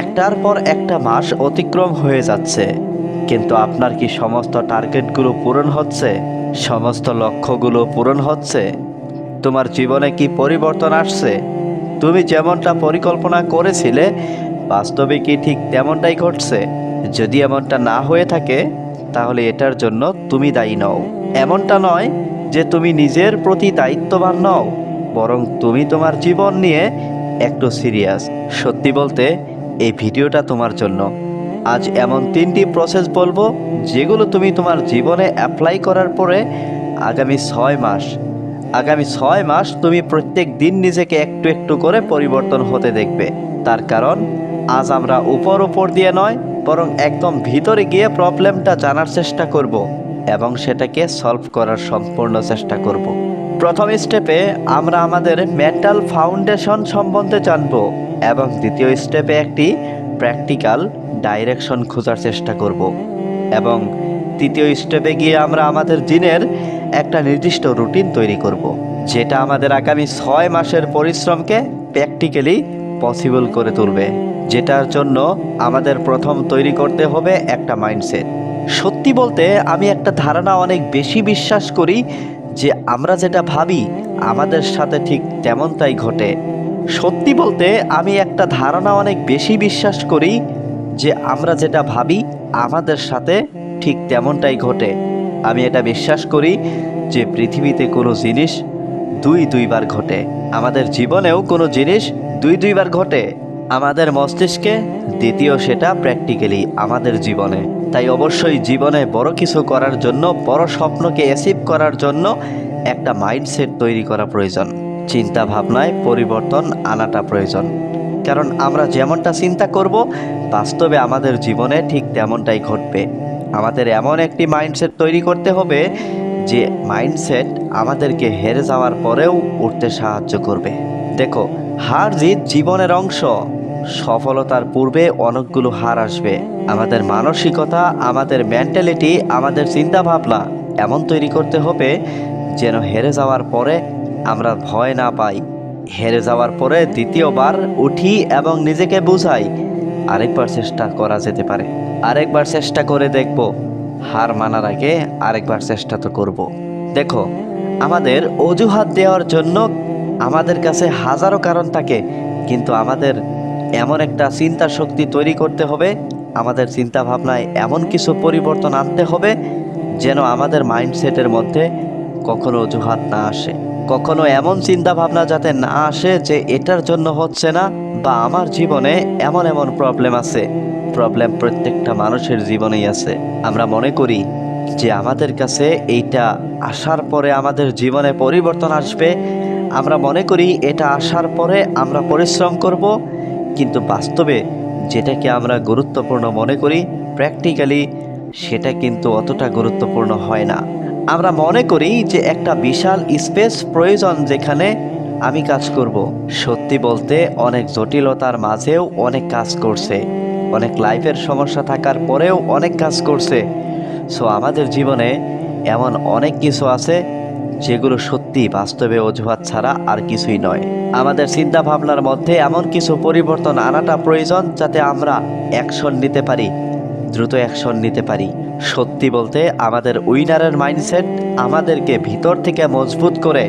একটার পর একটা মাস অতিক্রম হয়ে যাচ্ছে, কিন্তু আপনার কি সমস্ত টার্গেটগুলো পূরণ হচ্ছে? সমস্ত লক্ষ্যগুলো পূরণ হচ্ছে? তোমার জীবনে কি পরিবর্তন আসছে? তুমি যেমনটা পরিকল্পনা করেছিলে, বাস্তবে কি ঠিক তেমনটাই ঘটছে? যদি এমনটা না হয়ে থাকে, তাহলে এটার জন্য তুমি দায়ী নও। এমনটা নয় যে তুমি নিজের প্রতি দায়িত্ববান নও, বরং তুমি তোমার জীবন নিয়ে একটু সিরিয়াস সত্যি বলতে, এই ভিডিওটা তোমার জন্য। আজ এমন তিনটি প্রসেস বলব, যেগুলো তুমি তোমার জীবনে অ্যাপ্লাই করার পরে আগামী ছয় মাস, আগামী ছয় মাস তুমি প্রত্যেক দিন নিজেকে একটু একটু করে পরিবর্তন হতে দেখবে। তার কারণ, আজ আমরা উপর উপর দিয়ে নয়, বরং একদম ভিতরে গিয়ে প্রবলেমটা জানার চেষ্টা করব। এবং সেটাকে সলভ করার সম্পূর্ণ চেষ্টা করব। প্রথম স্টেপে আমরা আমাদের মেন্টাল ফাউন্ডেশন সম্বন্ধে জানব এবং দ্বিতীয় স্টেপে একটি প্র্যাকটিক্যাল ডাইরেকশন খোঁজার চেষ্টা করব এবং তৃতীয় স্টেপে গিয়ে আমরা আমাদের দিনের একটা নির্দিষ্ট রুটিন তৈরি করব, যেটা আমাদের আগামী ছয় মাসের পরিশ্রমকে প্র্যাকটিক্যালি পসিবল করে তুলবে, যেটার জন্য আমাদের প্রথম তৈরি করতে হবে একটা মাইন্ডসেট সত্যি বলতে আমি একটা ধারণা অনেক বেশি বিশ্বাস করি যে আমরা যেটা ভাবি আমাদের সাথে ঠিক তেমনটাই ঘটে। সত্যি বলতে আমি একটা ধারণা অনেক বেশি বিশ্বাস করি যে আমরা যেটা ভাবি আমাদের সাথে ঠিক তেমনটাই ঘটে। আমি এটা বিশ্বাস করি যে পৃথিবীতে কোনো জিনিস দুই দুইবার ঘটে। আমাদের জীবনেও কোনো জিনিস দুই দুইবার ঘটে। আমাদের মস্তিষ্কে দ্বিতীয় সেটা প্র্যাকটিক্যালি আমাদের জীবনে। তাই অবশ্যই জীবনে বড় কিছু করার জন্য, বড় স্বপ্নকে অ্যাচিভ করার জন্য একটা মাইন্ডসেট তৈরি করা প্রয়োজন। চিন্তা ভাবনায় পরিবর্তন আনাটা প্রয়োজন। কারণ আমরা যেমনটা চিন্তা করব, বাস্তবে আমাদের জীবনে ঠিক তেমনটাই ঘটবে। আমাদের এমন একটি মাইন্ডসেট তৈরি করতে হবে, যে মাইন্ডসেট আমাদেরকে হেরে যাওয়ার পরেও উঠতে সাহায্য করবে। দেখো, হার জিত জীবনের অংশ। সফলতার পূর্বে অনেকগুলো হার আসবে। আমাদের মানসিকতা, আমাদের মেন্টালিটি আমাদের চিন্তা ভাবনা এমন তৈরি করতে হবে যেন হেরে যাওয়ার পরে আমরা ভয় না পাই। হেরে যাওয়ার পরে দ্বিতীয়বার উঠি এবং নিজেকে বুঝাই, আরেকবার চেষ্টা করা যেতে পারে। আরেকবার চেষ্টা করে দেখব, হার মানার আগে আরেকবার চেষ্টা তো করব। দেখো, আমাদের অজুহাত দেওয়ার জন্য আমাদের কাছে হাজারো কারণ থাকে, কিন্তু আমাদের এমন একটা চিন্তা শক্তি তৈরি করতে হবে, আমাদের চিন্তা ভাবনায় এমন কিছু পরিবর্তন আনতে হবে, যেন আমাদের মাইন্ডসেটের মধ্যে কখনো অজুহাত না আসে। কখনো এমন চিন্তা ভাবনা যাতে না আসে যে এটার জন্য হচ্ছে না, বা আমার জীবনে এমন এমন প্রবলেম আছে। প্রবলেম প্রত্যেকটা মানুষের জীবনেই আছে। আমরা মনে করি যে আমাদের কাছে এইটা আসার পরে আমাদের জীবনে পরিবর্তন আসবে। আমরা মনে করি এটা আসার পরে আমরা পরিশ্রম করব কিন্তু বাস্তবে যেটাকে আমরা গুরুত্বপূর্ণ মনে করি প্র্যাকটিক্যালি সেটা কিন্তু অতটা গুরুত্বপূর্ণ হয় না। আমরা মনে করি যে একটা বিশাল স্পেস প্রয়োজন যেখানে আমি কাজ করব। সত্যি বলতে অনেক জটিলতার মাঝেও অনেক কাজ করছে। অনেক লাইফের সমস্যা থাকার পরেও অনেক কাজ করছে। সো আমাদের জীবনে এমন অনেক কিছু আছে যেগুলো সত্যি বাস্তবে অজুহাত ছাড়া আর কিছুই নয়। আমাদের চিন্তা ভাবনার মধ্যে এমন কিছু পরিবর্তন আনাটা প্রয়োজন যাতে আমরা অ্যাকশন নিতে পারি, দ্রুত অ্যাকশন নিতে পারি। সত্যি বলতে, আমাদের উইনারের মাইন্ডসেট আমাদেরকে ভিতর থেকে মজবুত করে,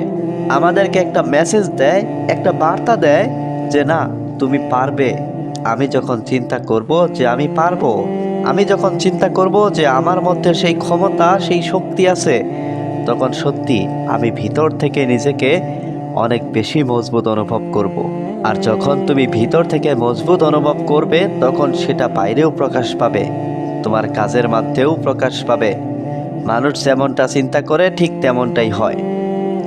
আমাদেরকে একটা মেসেজ দেয়, একটা বার্তা দেয় যে, না, তুমি পারবে। আমি যখন চিন্তা করব যে, আমি পারব, আমি যখন চিন্তা করব যে, আমার মধ্যে সেই ক্ষমতা, সেই শক্তি আছে তখন সত্যি আমি ভিতর থেকে নিজেকে অনেক বেশি মজবুত অনুভব করব। আর যখন তুমি ভিতর থেকে মজবুত অনুভব করবে, তখন সেটা বাইরেও প্রকাশ পাবে। তোমার কাজের মাধ্যমেও প্রকাশ পাবে। মানুষ যেমনটা চিন্তা করে, ঠিক তেমনটাই হয়।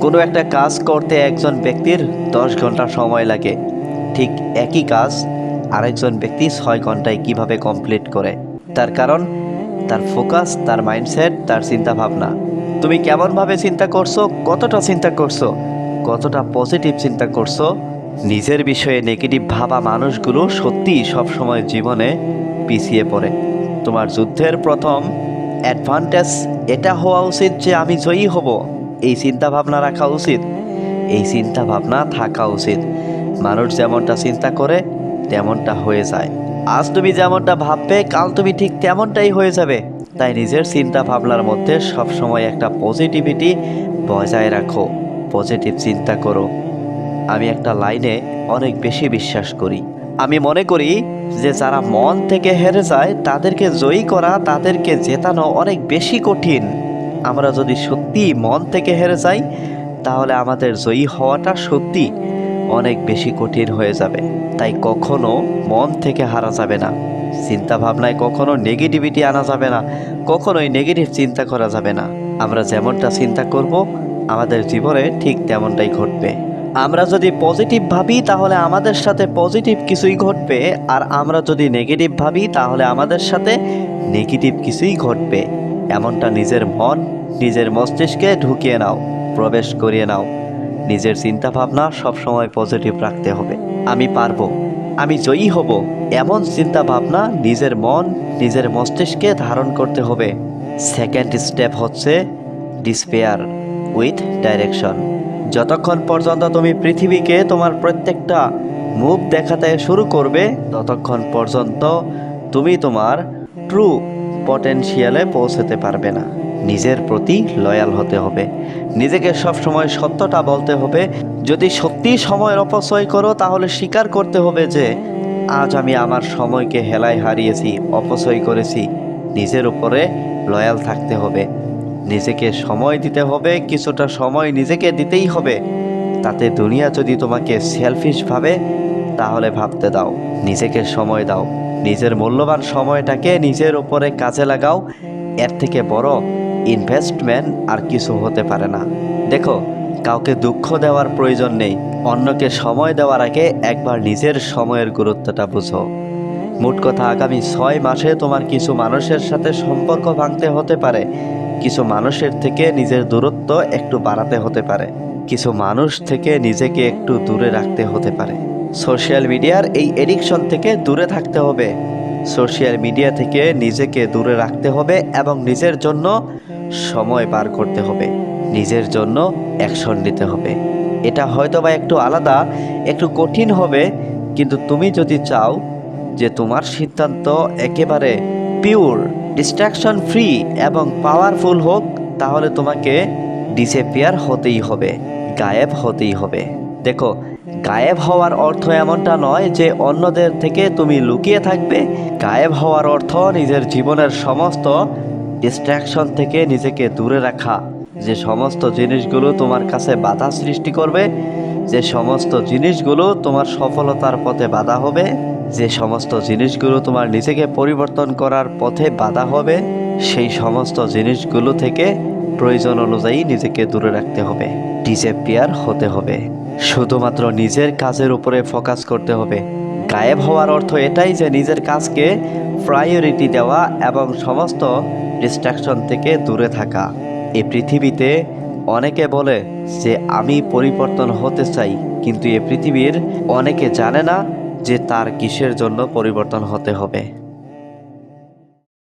কোনো একটা কাজ করতে একজন ব্যক্তির দশ ঘণ্টা সময় লাগে। ঠিক একই কাজ আরেকজন ব্যক্তি ছয় ঘন্টায় কীভাবে কমপ্লিট করে? তার কারণ, তার ফোকাস তার মাইন্ডসেট তার চিন্তা ভাবনা তুমি কেমনভাবে চিন্তা করছ? কতটা চিন্তা করছ? কতটা পজিটিভ চিন্তা করছ? নিজের বিষয়ে নেগেটিভ ভাবা মানুষগুলো সত্যিই সবসময় জীবনে পিছিয়ে পড়ে। তোমার যুদ্ধের প্রথম অ্যাডভান্টেজ এটা হওয়া উচিত যে আমি জয়ী হব। এই চিন্তা ভাবনা রাখা উচিত। এই চিন্তা ভাবনা থাকা উচিত। মানুষ যেমনটা চিন্তা করে, তেমনটা হয়ে যায়। আজ তুমি যেমনটা ভাববে, কাল তুমি ঠিক তেমনটাই হয়ে যাবে। তাই নিজের চিন্তা ভাবনার মধ্যে সবসময় একটা পজিটিভিটি বজায় রাখো। পজিটিভ চিন্তা করো। আমি একটা লাইনে অনেক বেশি বিশ্বাস করি। আমি মনে করি যে যারা মন থেকে হেরে যায়, তাদেরকে জয়ী করা, তাদেরকে জেতানো অনেক বেশি কঠিন। আমরা যদি সত্যি মন থেকে হেরে যাই, তাহলে আমাদের জয়ী হওয়াটা সত্যি অনেক বেশি কঠিন হয়ে যাবে। তাই কখনো মন থেকে হারা যাবে না। চিন্তা ভাবনায় কখনো নেগেটিভিটি আনা যাবে না, কখনোই নেগেটিভ চিন্তা করা যাবে না। আমরা যেমনটা চিন্তা করব, আমাদের জীবনে ঠিক তেমনটাই ঘটবে। আমরা যদি পজিটিভ ভাবি, তাহলে আমাদের সাথে পজিটিভ কিছুই ঘটবে। আর আমরা যদি নেগেটিভ ভাবি, তাহলে আমাদের সাথে নেগেটিভ কিছুই ঘটবে। এমনটা নিজের মন, নিজের মস্তিষ্কে ঢুকিয়ে নাও, প্রবেশ করিয়ে নাও। নিজের চিন্তা ভাবনা সবসময় পজিটিভ রাখতে হবে। আমি পারব। আমি জয়ী হব। এমন চিন্তা ভাবনা নিজের মন, নিজের মস্তিষ্কে ধারণ করতে হবে। সেকেন্ড স্টেপ হচ্ছে ডিসপেয়ার উইথ ডাইরেকশন যতক্ষণ পর্যন্ত তুমি পৃথিবীকে তোমার প্রত্যেকটা মুভ দেখাতে শুরু করবে, ততক্ষণ পর্যন্ত তুমি তোমার ট্রু পটেনশিয়ালে পৌঁছতে পারবে না। নিজের প্রতি লয়াল হতে হবে। নিজেকে সবসময় সত্যটা বলতে হবে। যদি সত্যি সময়ের অপচয় করো, তাহলে স্বীকার করতে হবে যে, আজ আমি আমার সময়কে হেলায় হারিয়েছি, অপচয় করেছি। নিজের উপরে লয়াল থাকতে হবে। নিজেকে সময় দিতে হবে, কিছুটা সময় নিজেকে দিতেই হবে। তাতে দুনিয়া যদি তোমাকে সেলফিশ ভাবে, তাহলে ভাবতে দাও, নিজেকে সময় দাও। নিজের মূল্যবান সময়টাকে নিজের উপরে কাজে লাগাও। এর থেকে বড় ইনভেস্টমেন্ট আর কিছু হতে পারে না। দেখো, কাউকে দুঃখ দেওয়ার প্রয়োজন নেই, অন্যকে সময় দেওয়ার আগে একবার নিজের সময়ের গুরুত্বটা বুঝো। মোট কথা, আগামী ছয় মাসে তোমার কিছু মানুষের সাথে সম্পর্ক ভাঙতে হতে পারে, কিছু মানুষের থেকে নিজের দূরত্ব একটু বাড়াতে হতে পারে, কিছু মানুষ থেকে নিজেকে একটু দূরে রাখতে হতে পারে। সোশ্যাল মিডিয়ার এই এডিকশন থেকে দূরে থাকতে হবে। সোশ্যাল মিডিয়া থেকে নিজেকে দূরে রাখতে হবে এবং নিজের জন্য সময় পার করতে হবে। নিজের জন্য অ্যাকশন নিতে হবে। এটা হয়তো বা একটু আলাদা, একটু কঠিন হবে, কিন্তু তুমি যদি চাও যে তোমার সিদ্ধান্ত একেবারে পিওর ডিস্ট্রাকশন ফ্রি এবং পাওয়ারফুল হোক, তাহলে তোমাকে ডিসেপিয়ার হতেই হবে, গায়েব হতেই হবে। দেখো, গায়েব হওয়ার অর্থ এমনটা নয় যে অন্যদের থেকে তুমি লুকিয়ে থাকবে। গায়েব হওয়ার অর্থ নিজের জীবনের সমস্ত ডিস্ট্রাকশন থেকে নিজেকে দূরে রাখা। যে সমস্ত জিনিসগুলো তোমার কাছে বাধা সৃষ্টি করবে, যে সমস্ত জিনিসগুলো তোমার সফলতার পথে বাধা হবে, যে সমস্ত জিনিসগুলো তোমার নিজেকে পরিবর্তন করার পথে বাধা হবে, সেই সমস্ত জিনিসগুলো থেকে প্রয়োজন অনুযায়ী নিজেকে দূরে রাখতে হবে ডিসেপিয়ার হতে হবে। শুধুমাত্র নিজের কাজের উপরে ফোকাস করতে হবে। গায়েব হওয়ার অর্থ এটাই যে নিজের কাজকে প্রায়োরিটি দেওয়া এবং সমস্ত ডিস্ট্রাকশন থেকে দূরে থাকা। এই পৃথিবীতে অনেকে বলে যে আমি পরিবর্তন হতে চাই, কিন্তু এ পৃথিবীর অনেকে জানে না যে তার কিসের জন্য পরিবর্তন হতে হবে।